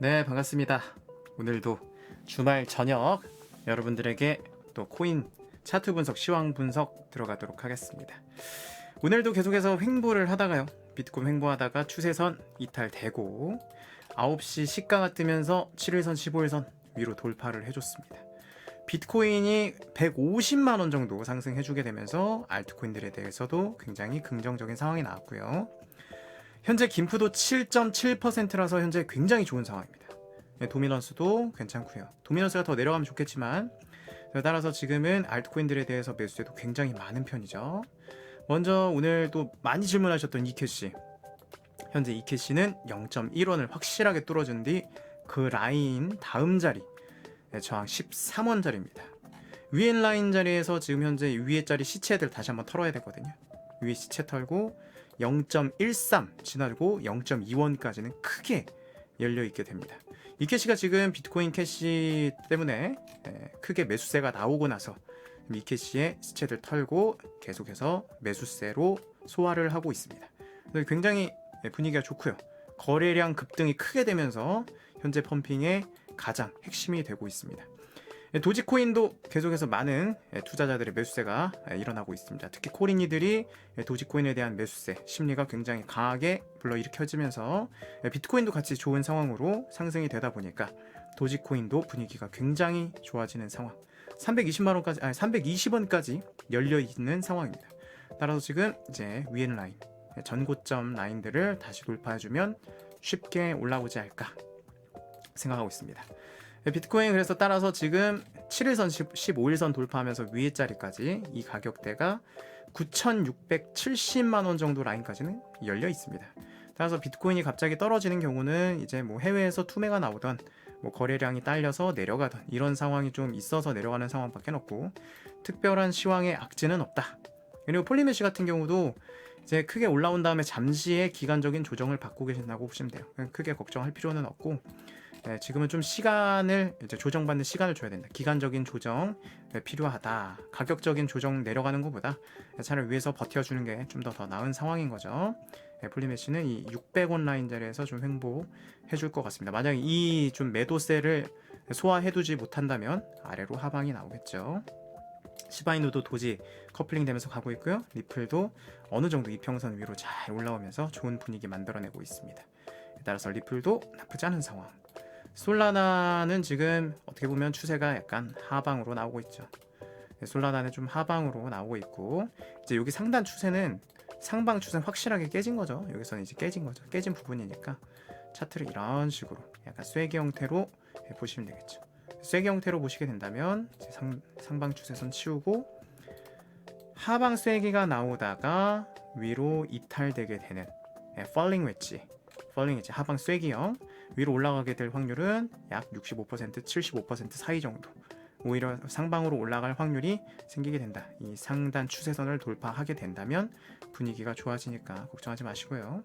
네, 반갑습니다. 오늘도 주말 저녁 여러분들에게 또 코인 차트 분석, 시황 분석 들어가도록 하겠습니다. 오늘도 계속해서 횡보를 하다가요. 비트코인 횡보하다가 추세선 이탈되고 9시 시가가 뜨면서 7일선, 15일선 위로 돌파를 해줬습니다. 비트코인이 150만 원 정도 상승해주게 되면서 알트코인들에 대해서도 굉장히 긍정적인 상황이 나왔고요. 현재 김프도 7.7%라서 현재 굉장히 좋은 상황입니다. 네, 도미넌스도 괜찮고요. 도미넌스가 더 내려가면 좋겠지만 따라서 지금은 알트코인들에 대해서 매수세도 굉장히 많은 편이죠. 먼저 오늘 또 많이 질문하셨던 이캐시 현재 이캐시는 0.1원을 확실하게 뚫어준 뒤 그 라인 다음 자리 네, 저항 13원 자리입니다. 위에 라인 자리에서 지금 현재 위에 자리 시체들 다시 한번 털어야 되거든요. 위에 시체 털고 0.13 지나고 0.2원까지는 크게 열려 있게 됩니다. 이 캐시가 지금 비트코인 캐시 때문에 에, 크게 매수세가 나오고 나서 이 캐시의 시체들 털고 계속해서 매수세로 소화를 하고 있습니다. 굉장히 예, 분위기가 좋고요. 거래량 급등이 크게 되면서 현재 펌핑의 가장 핵심이 되고 있습니다. 예, 도지코인도 계속해서 많은 예, 투자자들의 매수세가 예, 일어나고 있습니다. 특히 코린이들이 예, 도지코인에 대한 매수세 심리가 굉장히 강하게 불러일으켜지면서 예, 비트코인도 같이 좋은 상황으로 상승이 되다 보니까 도지코인도 분위기가 굉장히 좋아지는 상황. 320만 원까지 아니 320원까지 열려 있는 상황입니다. 따라서 지금 이제 위엔 라인 예, 전고점 라인들을 다시 돌파해주면 쉽게 올라오지 않을까 생각하고 있습니다. 네, 비트코인 그래서 따라서 지금 7일선 15일선 돌파하면서 위에 자리까지 이 가격대가 9,670만 원 정도 라인까지는 열려 있습니다. 따라서 비트코인이 갑자기 떨어지는 경우는 이제 뭐 해외에서 투매가 나오던 뭐 거래량이 딸려서 내려가던 이런 상황이 좀 있어서 내려가는 상황밖에 없고 특별한 시황의 악재는 없다. 그리고 폴리메시 같은 경우도 이제 크게 올라온 다음에 잠시의 기간적인 조정을 받고 계신다고 보시면 돼요. 크게 걱정할 필요는 없고 네, 지금은 좀 시간을 이제 조정받는 시간을 줘야 된다. 기간적인 조정 네, 필요하다. 가격적인 조정 내려가는 것보다 차라리 위에서 버텨주는 게 좀 더더 나은 상황인 거죠. 네, 폴리메시는 이 600원 라인 자리에서 좀 횡보해줄 것 같습니다. 만약에 이좀 매도세를 소화해두지 못한다면 아래로 하방이 나오겠죠. 시바이누도 도지 커플링 되면서 가고 있고요. 리플도 어느 정도 이평선 위로 잘 올라오면서 좋은 분위기 만들어내고 있습니다. 따라서 리플도 나쁘지 않은 상황. 솔라나는 지금 어떻게 보면 추세가 약간 하방으로 나오고 있죠. 네, 솔라나는 좀 하방으로 나오고 있고 이제 여기 상단 추세는 상방 추세는 확실하게 깨진 거죠. 여기서는 이제 깨진 거죠. 깨진 부분이니까 차트를 이런 식으로 약간 쐐기 형태로 예, 보시면 되겠죠. 쐐기 형태로 보시게 된다면 상, 상방 추세선 치우고 하방 쐐기가 나오다가 위로 이탈되게 되는 예, falling 웨지 falling 웨지 하방 쐐기형 위로 올라가게 될 확률은 약 65% 75% 사이 정도 오히려 상방으로 올라갈 확률이 생기게 된다. 이 상단 추세선을 돌파하게 된다면 분위기가 좋아지니까 걱정하지 마시고요.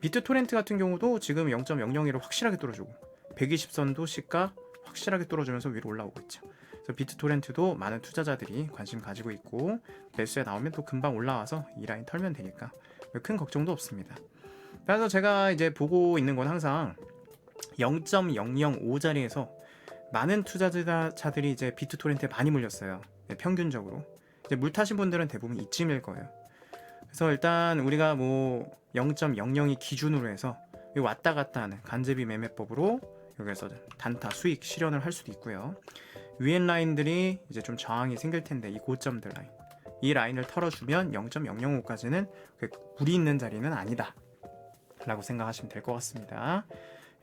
비트 토렌트 같은 경우도 지금 0.001을 확실하게 뚫어주고 120선도 시가 확실하게 뚫어주면서 위로 올라오고 있죠. 그래서 비트 토렌트도 많은 투자자들이 관심 가지고 있고 매수에 나오면 또 금방 올라와서 이 라인 털면 되니까 큰 걱정도 없습니다. 그래서 제가 이제 보고 있는 건 항상 0.005 자리에서 많은 투자자들이 이제 비트 토렌트에 많이 물렸어요. 네, 평균적으로. 이제 물 타신 분들은 대부분 이쯤일 거예요. 그래서 일단 우리가 뭐 0.00이 기준으로 해서 왔다 갔다 하는 간제비 매매법으로 여기서 단타 수익 실현을 할 수도 있고요. 위엔 라인들이 이제 좀 저항이 생길 텐데 이 고점들 라인. 이 라인을 털어주면 0.005까지는 물이 있는 자리는 아니다. 라고 생각하시면 될 것 같습니다.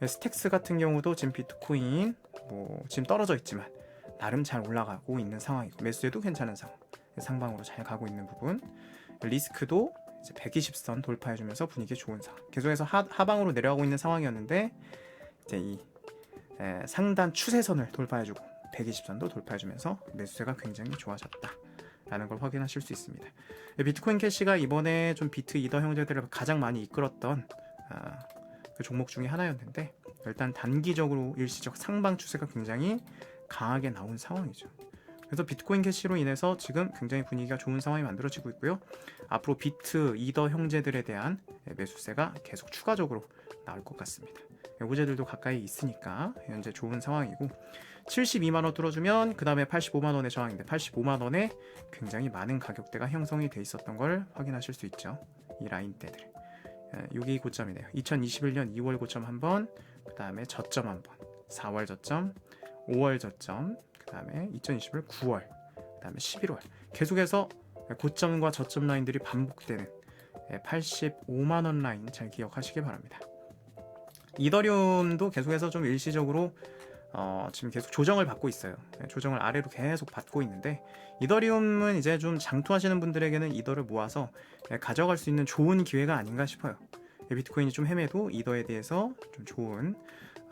스택스 같은 경우도 지금 비트코인 뭐 지금 떨어져 있지만 나름 잘 올라가고 있는 상황이고 매수에도 괜찮은 상황 상방으로 잘 가고 있는 부분. 리스크도 이제 120선 돌파해주면서 분위기 좋은 상황. 계속해서 하, 하방으로 내려가고 있는 상황이었는데 이제 이 에, 상단 추세선을 돌파해주고 120선도 돌파해주면서 매수세가 굉장히 좋아졌다 라는 걸 확인하실 수 있습니다. 비트코인 캐시가 이번에 좀 비트 이더 형제들을 가장 많이 이끌었던 아, 그 종목 중에 하나였는데 일단 단기적으로 일시적 상방 추세가 굉장히 강하게 나온 상황이죠. 그래서 비트코인 캐시로 인해서 지금 굉장히 분위기가 좋은 상황이 만들어지고 있고요. 앞으로 비트, 이더 형제들에 대한 매수세가 계속 추가적으로 나올 것 같습니다. 호재들도 가까이 있으니까 현재 좋은 상황이고 72만 원 뚫어주면 그 다음에 85만 원의 저항인데 85만 원에 굉장히 많은 가격대가 형성이 돼 있었던 걸 확인하실 수 있죠. 이 라인대들. 예, 여기 고점이네요. 2021년 2월 고점 한 번, 그 다음에 저점 한 번, 4월 저점, 5월 저점, 그 다음에 2021 9월, 그 다음에 11월. 계속해서 고점과 저점 라인들이 반복되는 85만 원 라인 잘 기억하시길 바랍니다. 이더리움도 계속해서 좀 일시적으로 어, 지금 계속 조정을 받고 있어요. 네, 조정을 아래로 계속 받고 있는데 이더리움은 이제 좀 장투하시는 분들에게는 이더를 모아서 네, 가져갈 수 있는 좋은 기회가 아닌가 싶어요. 네, 비트코인이 좀 헤매도 이더에 대해서 좀 좋은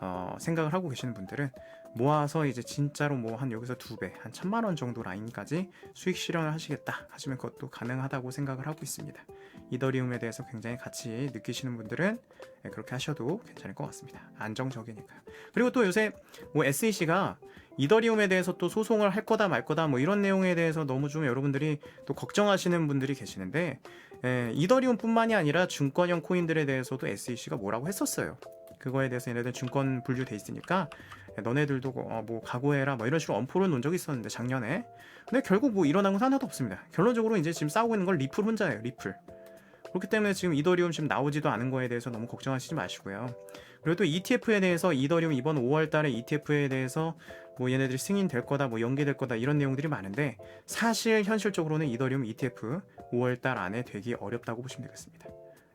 어, 생각을 하고 계시는 분들은 모아서 이제 진짜로 뭐 한 여기서 두 배, 한 천만 원 정도 라인까지 수익 실현을 하시겠다 하시면 그것도 가능하다고 생각을 하고 있습니다. 이더리움에 대해서 굉장히 가치 느끼시는 분들은 네, 그렇게 하셔도 괜찮을 것 같습니다. 안정적이니까요. 그리고 또 요새 뭐 SEC가 이더리움에 대해서 또 소송을 할 거다 말 거다 뭐 이런 내용에 대해서 너무 좀 여러분들이 또 걱정하시는 분들이 계시는데 에, 이더리움뿐만이 아니라 증권형 코인들에 대해서도 SEC가 뭐라고 했었어요. 그거에 대해서 얘네들 증권 분류돼 있으니까 너네들도 어, 뭐 각오해라 뭐 이런 식으로 엄포를 놓은 적이 있었는데 작년에 근데 결국 뭐 일어난 건 하나도 없습니다. 결론적으로 이제 지금 싸우고 있는 건 리플 혼자예요. 리플. 그렇기 때문에 지금 이더리움 지금 나오지도 않은 거에 대해서 너무 걱정하시지 마시고요. 그리고 또 ETF에 대해서 이더리움 이번 5월 달에 ETF에 대해서 뭐 얘네들이 승인될 거다, 뭐 연계될 거다 이런 내용들이 많은데 사실 현실적으로는 이더리움 ETF 5월 달 안에 되기 어렵다고 보시면 되겠습니다.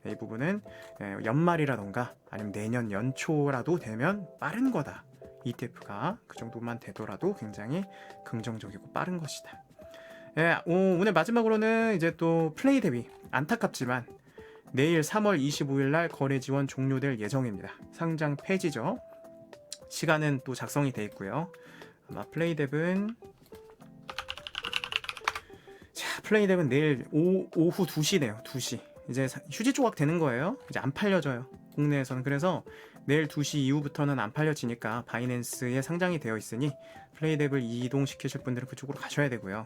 이 부분은 예, 연말이라던가 아니면 내년 연초라도 되면 빠른 거다. ETF가 그 정도만 되더라도 굉장히 긍정적이고 빠른 것이다. 예, 오, 오늘 마지막으로는 이제 또 플레이 대비 안타깝지만 내일 3월 25일 날 거래 지원 종료될 예정입니다. 상장 폐지죠. 시간은 또 작성이 돼 있고요. 아마 플레이 뎁은 자, 플레이 뎁은 내일 오, 오후 2시네요. 2시. 이제 사- 휴지 조각 되는 거예요. 이제 안 팔려져요. 국내에서는 그래서 내일 2시 이후부터는 안 팔려지니까 바이낸스에 상장이 되어 있으니 플레이뎁을 이동시키실 분들은 그쪽으로 가셔야 되고요.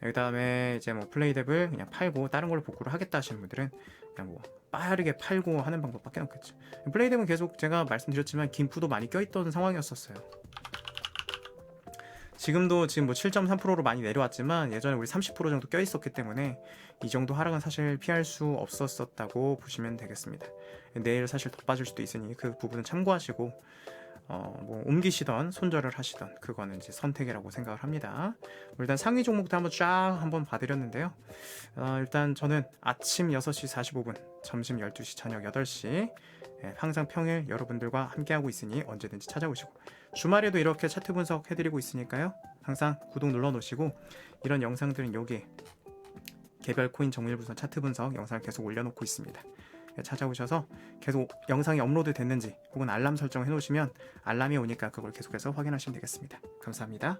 그 다음에 이제 뭐 플레이뎁을 그냥 팔고 다른 걸로 복구를 하겠다 하시는 분들은 그냥 뭐 빠르게 팔고 하는 방법밖에 없겠죠. 플레이뎁은 계속 제가 말씀드렸지만 김프도 많이 껴있던 상황이었었어요. 지금도 지금 뭐 7.3%로 많이 내려왔지만 예전에 우리 30% 정도 껴있었기 때문에 이 정도 하락은 사실 피할 수 없었었다고 보시면 되겠습니다. 내일 사실 더 빠질 수도 있으니 그 부분은 참고하시고 어, 뭐 옮기시던 손절을 하시던 그거는 이제 선택이라고 생각을 합니다. 뭐 일단 상위 종목도 한번 쫙 한번 봐드렸는데요. 어, 일단 저는 아침 6시 45분, 점심 12시, 저녁 8시 예, 항상 평일 여러분들과 함께하고 있으니 언제든지 찾아오시고 주말에도 이렇게 차트 분석 해드리고 있으니까요. 항상 구독 눌러 놓으시고 이런 영상들은 여기 개별 코인 정밀 분석 차트 분석 영상을 계속 올려놓고 있습니다. 예, 찾아오셔서 계속 영상이 업로드 됐는지 혹은 알람 설정을 해놓으시면 알람이 오니까 그걸 계속해서 확인하시면 되겠습니다. 감사합니다.